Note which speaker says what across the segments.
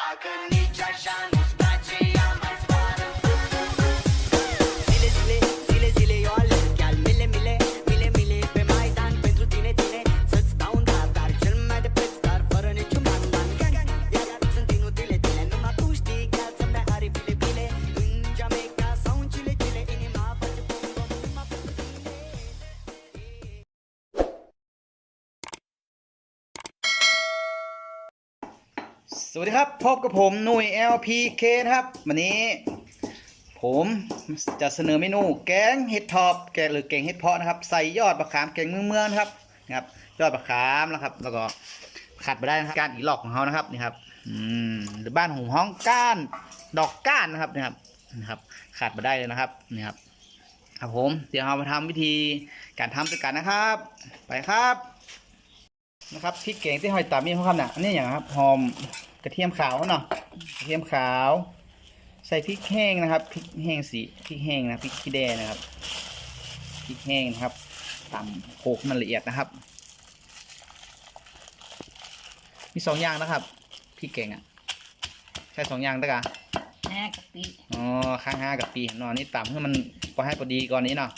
Speaker 1: Dacă nici așa nu-ți
Speaker 2: สวัสดีครับ พบกับผมหนุ่ย LPK นะครับ วันนี้ ผมจะเสนอเมนูแกงเห็ดทอบแกงหรือแกงเห็ดเพาะนะครับ ใส่ยอดมะขามแกงเมืองเมืองๆนครับนะครับยอดมะขามนะครับ แล้วก็ขาดไปได้นะครับการอีหลอกของเขานะครับนี่ครับอืมหรือบ้านหงห้องก้านดอกก้านนะครับนะครับนะครับ ขาดไปได้เลยนะครับนี่ครับครับผมเดี๋ยวเรามาทำวิธีการทำด้วยกันนะครับ ไปครับนะครับพริกแกงที่หอยตามีเขาครับเนี่ยอันนี้อย่างครับหอม กระเทียมขาวเนาะกระเทียมขาว ใส่พริกแห้งนะครับพริกแห้งสีพริกแห้งนะพริกขี้แดงนะครับพริกแห้งนะครับตำโขลกมันละเอียดนะครับ มีสองอย่างนะครับพริกแกงอะใช่สองอย่างได้กะ
Speaker 3: ห้ากะปิ
Speaker 2: อ๋อข้างห้ากับปีเนาะนี่ตำให้มันพอให้พอดีก่อนนี้เนาะ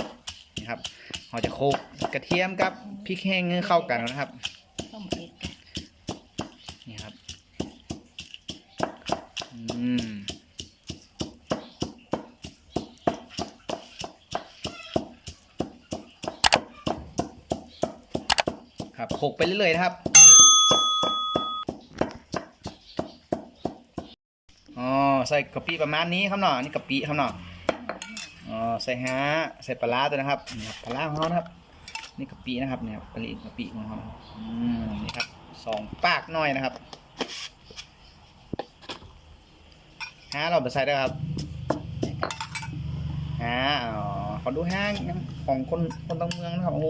Speaker 2: นี่ครับเราจะโขลกกระเทียมกับพริกแห้งให้เข้ากันนะครับ
Speaker 3: ต้มเผ็ด
Speaker 2: นี่ครับ อืม ครับโขกไปเรื่อยๆนะครับอ๋อใส่กะปิประมาณนี้ครับเนาะนี่กะปิครับเนาะอ๋อใส่ฮะใส่ปลาร้าตัวนะครับนี่ปลาร้าของเขานะครับ นี่กะปินะครับเนี่ยปลาลิกะปิของเขาอืมนี่ครับสองปากหน่อยนะครับฮะเราไปใส่ได้ครับฮะอ๋อขอดูห้างของคนคนต่างเมืองนะครับโอ้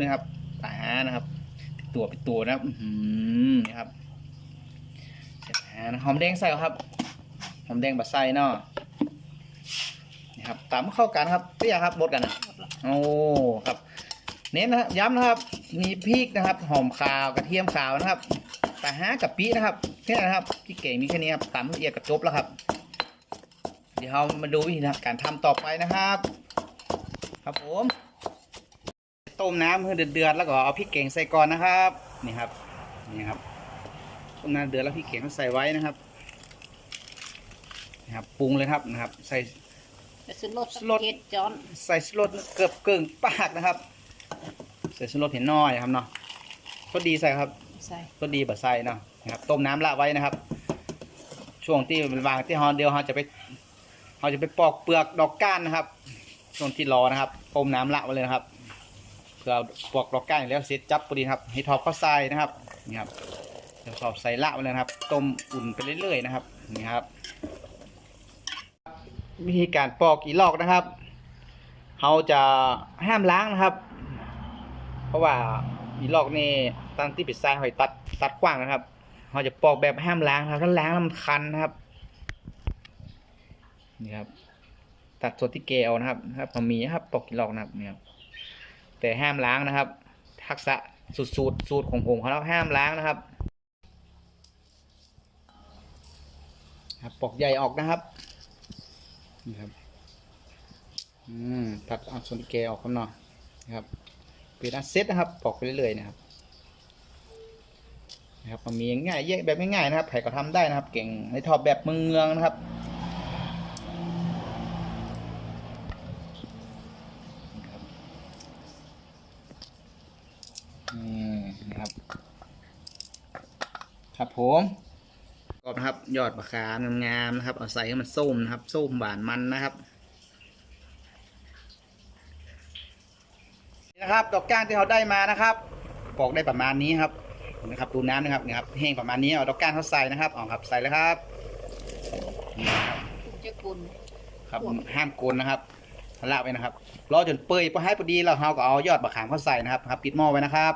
Speaker 2: นี่ครับปลานะครับ ตัวเป็นตัวนะครับหอนี่ครับหอมแดงใส่ครับ หอมแดงบะใส่เนาะนี่ครับตามเข้ากันครับเปรี้ยครับบดกันนะโอ้ครับ เน้นนะครับย้ำนะครับ มีพริกนะครับ หอมขาวกระเทียมขาวนะครับปลาฮะกับปีนะครับแค่นั้นนะครับพี่เก่งมีแค่นี้ครับตำละเอียดกับจบแล้วครับ เดี๋ยวเรามาดูวิธีการทำต่อไปนะครับ ครับผม ต้มน้ำให้เดือดๆแล้วก็เอาพริกเก่งใส่ก่อนนะครับนี่ครับนี่ครับต้มน้ำเดือดแล้วพริกเก่งก็ใส่ไว้นะครับนะครับปรุงเลยครับนะครับ ใส่
Speaker 3: จะซื้อรถ
Speaker 2: รส
Speaker 3: เจ็ดจอน
Speaker 2: ใส่ชูรสเกือบเกินปากนะครับ ใส่ชูรสเห็นน้อยครับเนาะก็ดีใส่ครับ
Speaker 3: ใส่
Speaker 2: ก็ดีแบบใส่เนาะนะครับต้มน้ำละไว้นะครับ ช่วงที่มันวางที่ฮอนเดียวเราจะไปเราจะไปปอกเปลือกดอกก้านนะครับ ช่วงที่รอนะครับต้มน้ำละไว้เลยนะครับ เพื่อปอกดอกก้านแล้วเสร็จจับพอดีครับให้ทอดข้าวใส่นะครับนี่ครับเดี๋ยวสอบใส่ละไว้เลยครับต้มอุ่นไปเรื่อยๆนะครับนี่ครับ วิธีการปอกอีลอกนะครับเราจะห้ามล้างนะครับ เพราะว่าอีลอกนี่ตั้งที่ปิดทรายหอยตัดตัดกว้างนะครับเราจะปอกแบบห้ามล้างนะครับถ้าล้างแล้วมันคันนะครับนี่ครับตัดส่วนที่เกลนะครับนะครับพอมีนะครับปอกอีลอกนะครับเนี่ยครับ แต่ห้ามล้างนะครับ ทักษะสูตรสูตรสูตรของผมเขาแล้วห้ามล้างนะครับครับปอกใหญ่ออกนะครับนี่ครับอืมตัดเอาส่วนแกออกข้างนอกนะครับเป็นอันเซตนะครับปอกไปเรื่อยๆนะครับนะครับมันมีง่ายๆแยกแบบง่ายๆนะครับใครก็ทำได้นะครับ เก่งในทอบแบบเมืองเมืองนะครับนี่นะครับ ครับผมกรอบนะครับ ยอดมะขามงามๆนะครับ เอาใส่ให้มันส้มนะครับ ส้มหวานมันนะครับนี่นะครับ ดอกก้านที่เราได้มานะครับ ปอกได้ประมาณนี้ครับนะครับดูน้ำนะครับนี่ครับแห้งประมาณนี้เอาดอกก้านเขาใส่นะครับเอาครับใส่แล้วครับนี่นะครับ
Speaker 3: คุณเจ้าคุณ
Speaker 2: ครับห้ามโกนนะครับละไว้นะครับรอจนเปื่อยพอให้พอดีเราเราก็เอายอดมะขามเข้าใส่นะครับครับ ปิดหม้อไว้นะครับ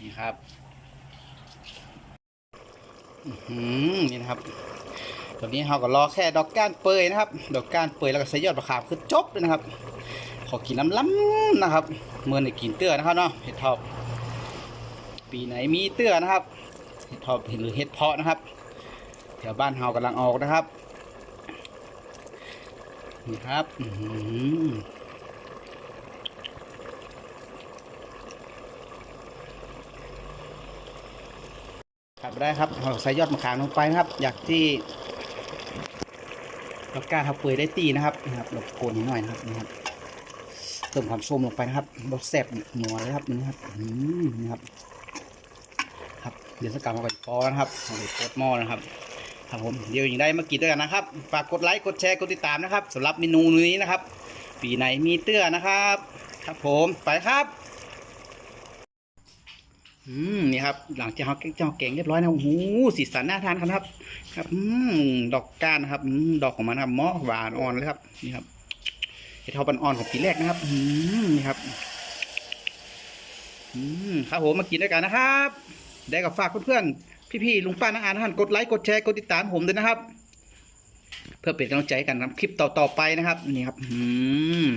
Speaker 2: นี่ครับอื้อหือ นี่นะครับตอนนี้เราก็รอแค่ดอกก้านเปยนะครับ ดอกก้านเปยแล้วก็ใส่ยอดมะขามคือจบเลยนะครับ ขอกินล้ำๆนะครับ เมื่อในกินเตื้อนะครับเนาะเห็ดทอบปีไหนมีเตื้อนะครับเห็ดทอบหรือเห็ดเพาะนะครับ แถวบ้านเฮากำลังออกนะครับนี่ครับ อือหือครับ ได้ครับเราใส่ยอดมะขามลงไปนะครับ อยากที่เรากล้าทับเปื่อยได้ตีนะครับนะครับเราโกนนิดหน่อยนะครับนี่ครับเติมความส้มลงไปนะครับรสแซ่บนัวเลยครับนี่ครับอืมนี่ครับ ครับเดี๋ยวสกัดมาก่อนพอนะครับเอาไปโคตรหม้อนะครับครับผมเดี๋ยวอย่างได้มากินด้วยกันนะครับฝากกดไลค์กดแชร์กดติดตามนะครับสำหรับเมนูนี้นะครับ ปีไหนมีเตื้อนะครับ ครับผมไปครับ อืมนี่ครับ หลังจากเราเจ้าแกงเรียบร้อยนะโอ้โหสีสันน่าทานครับ ครับ อืมดอกก้านนะครับอืมดอกของมันครับมาะหวานอ่อนเลยครับ นี่ครับเห็ดทอปันอ่อนของปีแรกนะครับ อืมนี่ครับ อืมครับผมมากินด้วยกันนะครับ ได้กับฝากเพื่อนๆพี่ๆลุงป้าน้าอาท่านกดไลค์กดแชร์กดติดตามผมด้วยนะครับ เพื่อเป็นกำลังใจกันครับคลิปต่อๆไปนะครับ นี่ครับ อืม